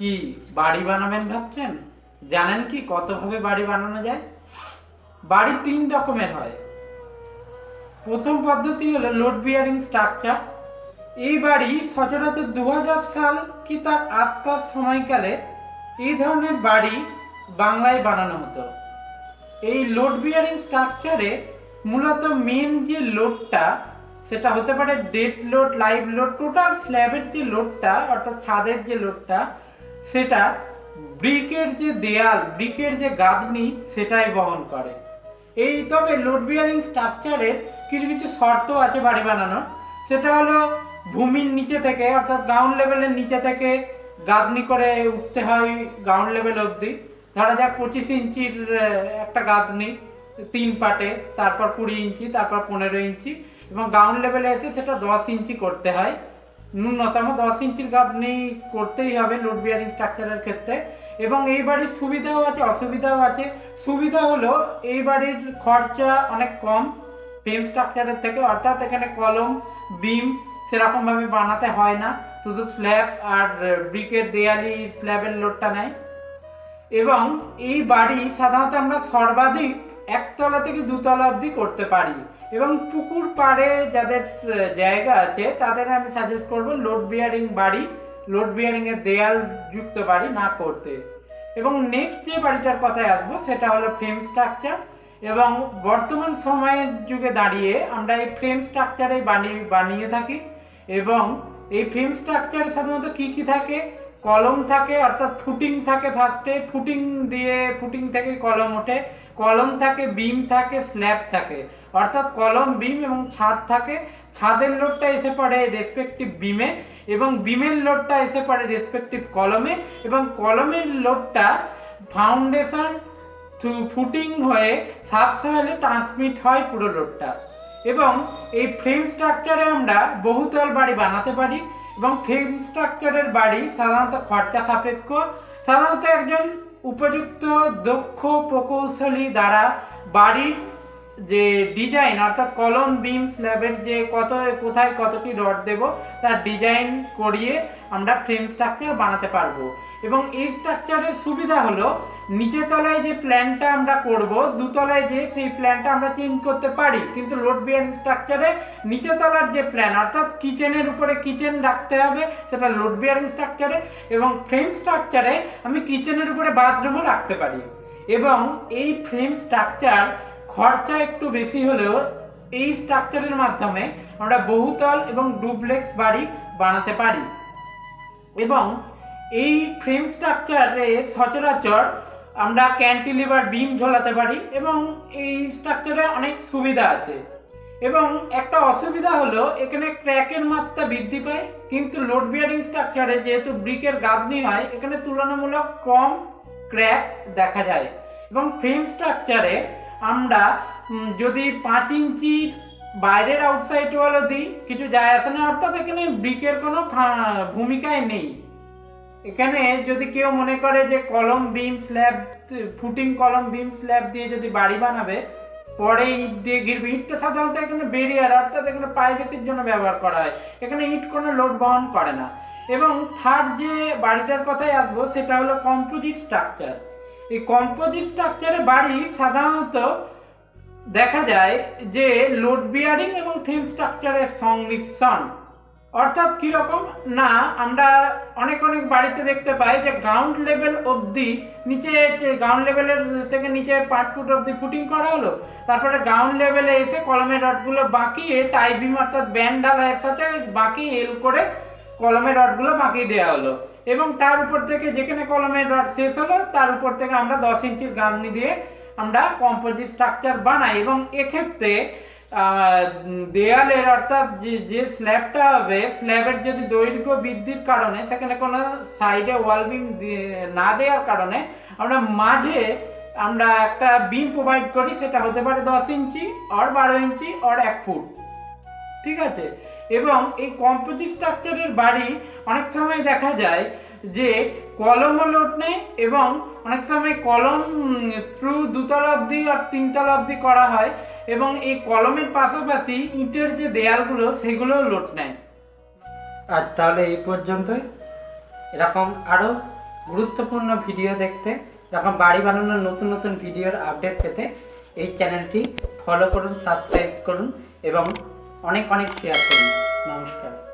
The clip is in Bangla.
কি বাড়ি বানাবেন ভাবছেন? জানেন কি কতভাবে বাড়ি বানানো যায়? বাড়ি তিন রকমের হয়। প্রথম পদ্ধতি হলো লোড বিয়ারিং স্ট্রাকচার। এই বাড়ি সচরাচর দু হাজার সাল কি তার আশপাশ সময়কালে এই ধরনের বাড়ি বাংলায় বানানো হতো। এই লোড বিয়ারিং স্ট্রাকচারে মূলত মেন যে লোডটা, সেটা হতে পারে dead load live load total স্ল্যাবের যে লোডটা অর্থাৎ ছাদের যে লোডটা সেটা ব্রিকের যে দেয়াল, ব্রিকের যে গাঁথনি, সেটাই বহন করে। এই তবে লোড বিয়ারিং স্ট্রাকচারের কিছু কিছু শর্ত আছে বাড়ি বানানোর। সেটা হলো ভূমির নিচে থেকে, অর্থাৎ গ্রাউন্ড লেভেলের নিচে থেকে গাঁথনি করে উঠতে হয় গ্রাউন্ড লেভেল অবধি। ধরা যাক পঁচিশ ইঞ্চির একটা গাঁথনি, তিন পাটে, তারপর কুড়ি ইঞ্চি, তারপর পনেরো ইঞ্চি, এবং গ্রাউন্ড লেভেলে এসে সেটা দশ ইঞ্চি করতে হয়। ন্যূনতম দশ ইঞ্চির গাঁথনি করতেই হবে লোড বিয়ারিং স্ট্রাকচারের ক্ষেত্রে। এবং এই বাড়ির সুবিধাও আছে, অসুবিধাও আছে। সুবিধা হলো এই বাড়ির খরচা অনেক কম। ফ্রেম স্ট্রাকচারের থেকে, অর্থাৎ এখানে কলম, বিম সেরকমভাবে বানাতে হয় না। শুধু স্ল্যাব আর ব্রিকের দেয়ালি স্ল্যাবের লোডটা নেয়। এবং এই বাড়ি সাধারণত আমরা সর্বাধিক একতলা থেকে দুতলা অবধি করতে পারি। এবং পুকুর পাড়ে যাদের জায়গা আছে, তাদের আমি সাজেস্ট করব লোড বিয়ারিং বাড়ি লোড বিয়ারিং এর দেয়াল যুক্ত বাড়ি না করতে। এবং নেক্সট যে বাড়িটার কথায় আসব, সেটা হলো ফ্রেম স্ট্রাকচার এবং বর্তমান সময়ের যুগে দাঁড়িয়ে আমরা এই ফ্রেম স্ট্রাকচারে বানিয়ে বানিয়ে থাকি। এবং এই ফ্রেম স্ট্রাকচারে সাধারণত কি কি থাকে? কলম থাকে, অর্থাৎ ফুটিং থাকে ফার্স্টে ফুটিং দিয়ে ফুটিং থেকে কলম ওঠে, কলম থাকে বিম থাকে স্ল্যাব থাকে। অর্থাৎ কলম বিম এবং ছাদ থাকে। ছাদের লোডটা এসে পড়ে রেসপেক্টিভ বিমে এবং বিমের লোডটা এসে পড়ে রেসপেক্টিভ কলমে এবং কলমের লোডটা ফাউন্ডেশন থ্রু ফুটিং হয়ে সাবসয়েলে ট্রান্সমিট হয় পুরো লোডটা। এবং এই ফ্রেম স্ট্রাকচারে আমরা বহুতল বাড়ি বানাতে পারি। এবং ফিল্ম স্ট্রাকচারের বাড়ি সাধারণত খরচা সাপেক্ষ। সাধারণত একজন উপযুক্ত দক্ষ প্রকৌশলী দ্বারা বাড়ির যে ডিজাইন অর্থাৎ কলম বিম স্ল্যাবের যে কত, কোথায় কত কি রড দেব, তার ডিজাইন করিয়ে আমরা ফ্রেম স্ট্রাকচার বানাতে পারব। এবং এই স্ট্রাকচারের সুবিধা হলো, নিচে তলায় যে প্ল্যানটা আমরা করব, দুতলায় যে সেই প্ল্যানটা আমরা চেঞ্জ করতে পারি। কিন্তু লোড বিয়ারিং স্ট্রাকচারে নিচে তলার যে প্ল্যান অর্থাৎ কিচেনের উপরে কিচেন রাখতে হবে, সেটা লোড বিয়ারিং স্ট্রাকচারে এবং ফ্রেম স্ট্রাকচারে আমি কিচেনের উপরে বাথরুমও রাখতে পারি। এবং এই ফ্রেম স্ট্রাকচার খরচা একটু বেশি হলেও এই স্ট্রাকচারের মাধ্যমে আমরা বহুতল এবং ডুপ্লেক্স বাড়ি বানাতে পারি। এবং এই ফ্রেম স্ট্রাকচারে সচরাচর আমরা ক্যান্টিলিভার বিম ঝোলাতে পারি এবং এই স্ট্রাকচারে অনেক সুবিধা আছে। এবং একটা অসুবিধা হলো এখানে ক্র্যাকের মাত্রা বৃদ্ধি পায়, কিন্তু লোড বিয়ারিং স্ট্রাকচারে যেহেতু ব্রিকের গাঁথনি হয়, এখানে তুলনামূলক কম ক্র্যাক দেখা যায়। এবং ফ্রেম স্ট্রাকচারে আমরা যদি পাঁচ ইঞ্চির বাইরের আউটসাইড ওয়ালও দিই, কিছু যায় আসে না, অর্থাৎ এখানে ব্রিকের কোনো ভূমিকায় নেই। এখানে যদি কেউ মনে করে যে column beam slab footing column beam slab দিয়ে যদি বাড়ি বানাবে, পরে ইট দিয়ে ঘিরবে। ইটটা সাধারণত এখানে বেরিয়ার অর্থাৎ এখানে প্রাইভেসির জন্য ব্যবহার করা হয়। এখানে ইট কোনো লোড বহন করে না। এবং থার্ড যে বাড়িটার কথাই আসব, সেটা হলো কম্পোজিট স্ট্রাকচার এই কম্পোজিট স্ট্রাকচারে বাড়ি সাধারণত দেখা যায় যে লোড বিয়ারিং এবং থিম স্ট্রাকচারের সংমিশ্রণ। অর্থাৎ কীরকম? না, আমরা অনেক অনেক বাড়িতে দেখতে পাই যে গ্রাউন্ড লেভেল অবধি নিচে গ্রাউন্ড লেভেলের থেকে নিচে পাঁচ ফুট অবধি ফুটিং করা হলো, তারপরে গ্রাউন্ড লেভেলে এসে কলমের রডগুলো বাঁকিয়ে টাইবিম অর্থাৎ ব্যান্ড ঢালাইয়ের সাথে বাঁকিয়ে এল করে কলমের রডগুলো বাঁকিয়ে দেওয়া হলো। এবং তার উপর থেকে যেখানে কলমের রড শেষ হলো, তার উপর থেকে আমরা দশ ইঞ্চির গাঁথনি দিয়ে আমরা কম্পোজিট স্ট্রাকচার বানাই এবং এক্ষেত্রে দেয়ালের অর্থাৎ যে স্ল্যাবটা হবে স্ল্যাবের যদি দৈর্ঘ্য বৃদ্ধির কারণে, সেখানে কোনো সাইডে ওয়াল বিম না দেওয়ার কারণে আমরা মাঝে আমরা একটা বিম প্রোভাইড করি, সেটা হতে পারে দশ ইঞ্চি অর বারো ইঞ্চি অর এক ফুট। ঠিক আছে? এবং এই কম্পোজিট স্ট্রাকচারের বাড়ি অনেক সময় দেখা যায় যে কলমও লোড নেয় এবং অনেক সময় কলম থ্রু দুতলা অবধি আর তিনতলা অবধি করা হয় এবং এই কলমের পাশাপাশি ইটের যে দেয়ালগুলো, সেগুলোও লোড নেয়। আর তাহলে এই পর্যন্তই। এরকম আরও গুরুত্বপূর্ণ ভিডিও দেখতে, এরকম বাড়ি বানানোর নতুন নতুন ভিডিওর আপডেট পেতে এই চ্যানেলটি ফলো করুন সাবস্ক্রাইব করুন এবং অনেক অনেক শেয়ার করুন নমস্কার।